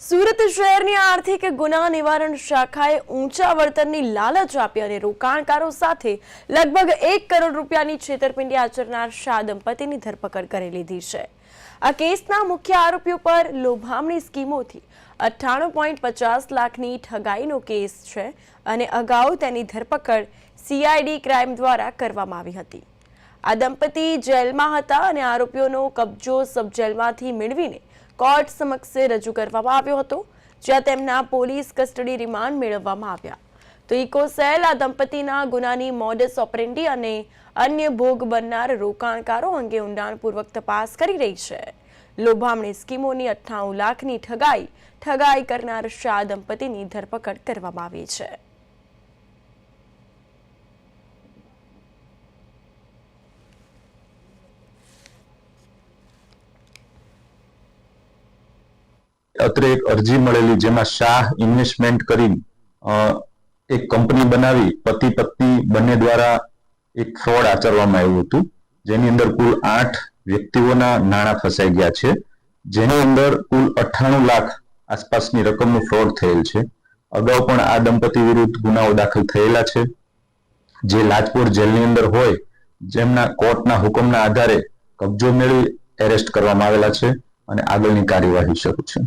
સુરત શહેરની આર્થિક ગુના નિવારણ શાખાએ ઊંચા વળતરની લાલચ આપી અને રોકાણકારો સાથે લગભગ એક કરોડ રૂપિયાની છેતરપિંડી આચરનાર શાહ દંપતીની ધરપકડ કરી લીધી છે. આ કેસના મુખ્ય આરોપીઓ પર લોભામણી સ્કીમોથી અઠ્ઠાણું પોઈન્ટ પચાસ લાખની ઠગાઈનો કેસ છે અને અગાઉ તેની ધરપકડ સીઆઈડી ક્રાઇમ દ્વારા કરવામાં આવી હતી. આ દંપતી જેલમાં હતા અને આરોપીઓનો કબજો સબ જેલમાંથી મેળવીને કોર્ટ સમક્ષ રજૂ કરવામાં આવ્યો હતો, જ્યાં તેમના પોલીસ કસ્ટડી રિમાન્ડ મેળવવામાં આવ્યા. તો ઇકોસેલ આ દંપતીના ગુનાની મોડસ ઓપરેન્ડી અને અન્ય ભોગ બનનાર રોકાણકારો અંગે ઊંડાણપૂર્વક તપાસ કરી રહી છે. લોભામણી સ્કીમોની અઠ્ઠાણું લાખની ઠગાઈ ઠગાઈ કરનાર શાહ દંપતીની ધરપકડ કરવામાં આવી છે. અત્રે એક અરજી મળેલી જેમાં શાહ ઇન્વેસ્ટમેન્ટ કરી એક કંપની બનાવી, પતિ પત્ની બંને દ્વારા એક ફ્રોડ આચરવામાં આવ્યું હતું. જેની અંદર કુલ આઠ વ્યક્તિઓના નાણાં ફસાઈ ગયા છે. જેની અંદર કુલ અઠ્ઠાણું લાખ આસપાસની રકમનું ફ્રોડ થયેલ છે. અગાઉ પણ આ દંપતી વિરુદ્ધ ગુનાઓ દાખલ થયેલા છે. જે લાજપોર જેલની અંદર હોય, જેમના કોર્ટના હુકમના આધારે કબજો મેળવી એરેસ્ટ કરવામાં આવેલા છે અને આગળની કાર્યવાહી શરૂ છે.